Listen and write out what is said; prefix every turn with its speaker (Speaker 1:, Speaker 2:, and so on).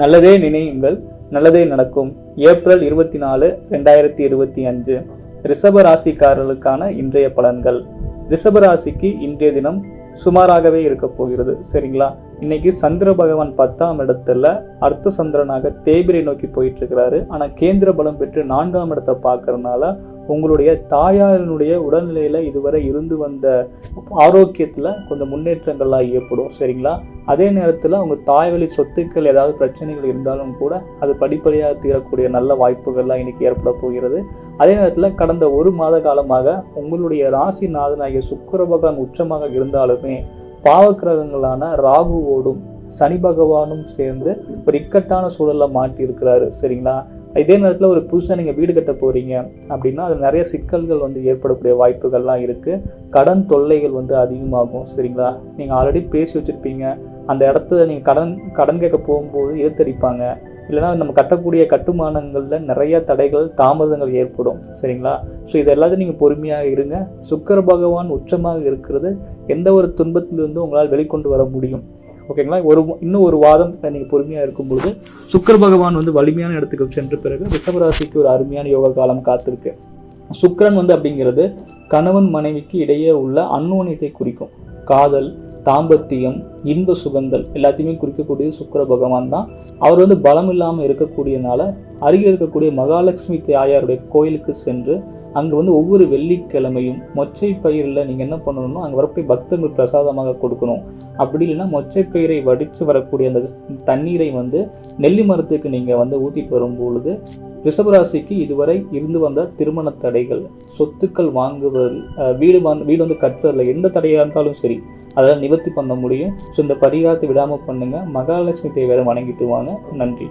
Speaker 1: நல்லதே நினையுங்கள் நல்லதே நடக்கும். ஏப்ரல் இருபத்தி நாலு ரெண்டாயிரத்தி இருபத்தி அஞ்சு. ரிஷப ராசிக்காரர்களுக்கான இன்றைய பலன்கள். ரிஷப ராசிக்கு இன்றைய தினம் சுமாராகவே இருக்க போகிறது சரிங்களா? இன்னைக்கு சந்திர பகவான் பத்தாம் இடத்துல அர்த்த சந்திரனாக தேய்பிரை நோக்கி போயிட்டு இருக்கிறாரு ஆனால் கேந்திர பலம் பெற்று நான்காம் இடத்தை பார்க்கறதுனால உங்களுடைய தாயாரினுடைய உடல்நிலையில் இதுவரை இருந்து வந்த ஆரோக்கியத்தில் கொஞ்சம் முன்னேற்றங்கள்லாம் ஏற்படும் சரிங்களா? அதே நேரத்தில் உங்கள் தாய்வழி சொத்துக்கள் ஏதாவது பிரச்சனைகள் இருந்தாலும் கூட அது படிப்படியாக தீரக்கூடிய நல்ல வாய்ப்புகள்லாம் இன்னைக்கு ஏற்பட போகிறது. அதே நேரத்தில் கடந்த ஒரு மாத காலமாக உங்களுடைய ராசி நாதனாகிய சுக்கர பகவான் உச்சமாக இருந்தாலுமே பாவக்கிரகங்களான ராகுவோடும் சனி பகவானும் சேர்ந்து ஒரு இக்கட்டான சூழலில் மாட்டியிருக்கிறாரு சரிங்களா? இதே நேரத்தில் ஒரு புதுசாக நீங்கள் வீடு கட்ட போகிறீங்க அப்படின்னா அதில் நிறைய சிக்கல்கள் வந்து ஏற்படக்கூடிய வாய்ப்புகள்லாம் இருக்குது கடன் தொல்லைகள் வந்து அதிகமாகும் சரிங்களா? நீங்கள் ஆல்ரெடி பேசி வச்சுருப்பீங்க. அந்த இடத்துல நீங்கள் கடன் கடன் கேட்க போகும்போது இழுத்தடிப்பாங்க. இல்லைன்னா நம்ம கட்டக்கூடிய கட்டுமானங்களில் நிறைய தடைகள் தாமதங்கள் ஏற்படும் சரிங்களா? ஸோ இது எல்லாத்தையும் நீங்கள் பொறுமையாக இருங்க. சுக்கர பகவான் உச்சமாக இருக்கிறது எந்த ஒரு துன்பத்திலிருந்து உங்களால் வெளிக்கொண்டு வர முடியும். ஓகேங்களா? ஒரு இன்னும் ஒரு வாதம் நீங்கள் பொறுமையாக இருக்கும் பொழுது சுக்கிர பகவான் வந்து வலிமையான இடத்துக்கு சென்ற பிறகு ரிஷபராசிக்கு ஒரு அருமையான யோக காலம் காத்திருக்கு. சுக்கரன் வந்து அப்படிங்கிறது கணவன் மனைவிக்கு இடையே உள்ள அன்னோனியத்தை குறிக்கும். காதல் தாம்பத்தியம் இன்ப சுகங்கள் எல்லாத்தையுமே குறிக்கக்கூடிய சுக்கிர பகவான் தான். அவர் வந்து பலம் இல்லாமல் இருக்கக்கூடியனால அருகில் இருக்கக்கூடிய மகாலட்சுமி தாயாருடைய கோயிலுக்கு சென்று அங்கே வந்து ஒவ்வொரு வெள்ளிக்கிழமையும் மொச்சை பயிரில் நீங்கள் என்ன பண்ணணும்னா அங்கே வரக்கூடிய பக்தர்கள் பிரசாதமாக கொடுக்கணும். அப்படி இல்லைன்னா மொச்சை பயிரை வடித்து வரக்கூடிய அந்த தண்ணீரை வந்து நெல்லி மரத்துக்கு நீங்கள் வந்து ஊற்றிட்டு வரும் பொழுது ரிஷபராசிக்கு இதுவரை இருந்து வந்த திருமண தடைகள் சொத்துக்கள் வாங்குவது வீடு வீடு வந்து கட்டுறதுல எந்த தடையாக இருந்தாலும் சரி அதெல்லாம் நிவர்த்தி பண்ண முடியும். ஸோ இந்த பரிகாரத்தை விடாமல் பண்ணுங்கள் மகாலட்சுமி தேவையை வணங்கிட்டு வாங்க. நன்றி.